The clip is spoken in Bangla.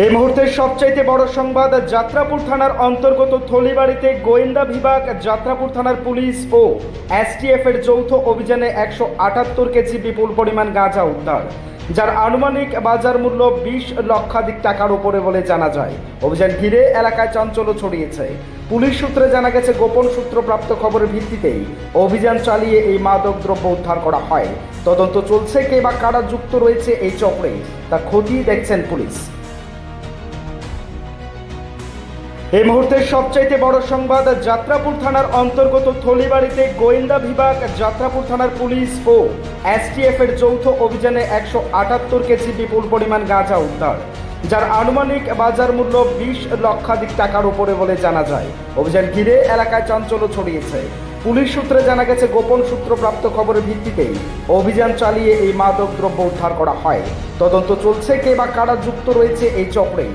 এই মুহূর্তের সবচাইতে বড় সংবাদ, যাত্রাপুর থানার অন্তর্গত থলিবাড়িতে গোয়েন্দা বিভাগ, যাত্রাপুর থানার পুলিশ ও এসটিএফ এর যৌথ অভিযানে একশো আটাত্তর কেজি বিপুল পরিমাণ গাঁজা উদ্ধার, যার আনুমানিক বাজার মূল্য বিশ লক্ষাধিক টাকার উপরে বলে জানা যায়। অভিযান ঘিরে এলাকায় চাঞ্চল্য ছড়িয়েছে। পুলিশ সূত্রে জানা গেছে, গোপন সূত্রপ্রাপ্ত খবরের ভিত্তিতেই অভিযান চালিয়ে এই মাদক দ্রব্য উদ্ধার করা হয়। তদন্ত চলছে, কে বা কারা যুক্ত রয়েছে এই চক্রে, তা খতিয়ে দেখছেন পুলিশ। এই মুহূর্তের সবচাইতে বড় সংবাদ, যাত্রাপুর থানার অন্তর্গত থলিবাড়িতে গোয়েন্দা বিভাগ, যাত্রাপুর থানার পুলিশ ও এসটিএফ এর যৌথ অভিযানে একশো আটাত্তর কেজি বিপুল পরিমাণ গাঁজা উদ্ধার, যার আনুমানিক বাজার মূল্য বিশ লক্ষাধিক টাকার উপরে বলে জানা যায়। অভিযান ঘিরে এলাকায় চাঞ্চল্য ছড়িয়েছে। পুলিশ সূত্রে জানা গেছে, গোপন সূত্রপ্রাপ্ত খবরের ভিত্তিতেই অভিযান চালিয়ে এই মাদক দ্রব্য উদ্ধার করা হয়। তদন্ত চলছে, কে বা কারা যুক্ত রয়েছে এই চক্রে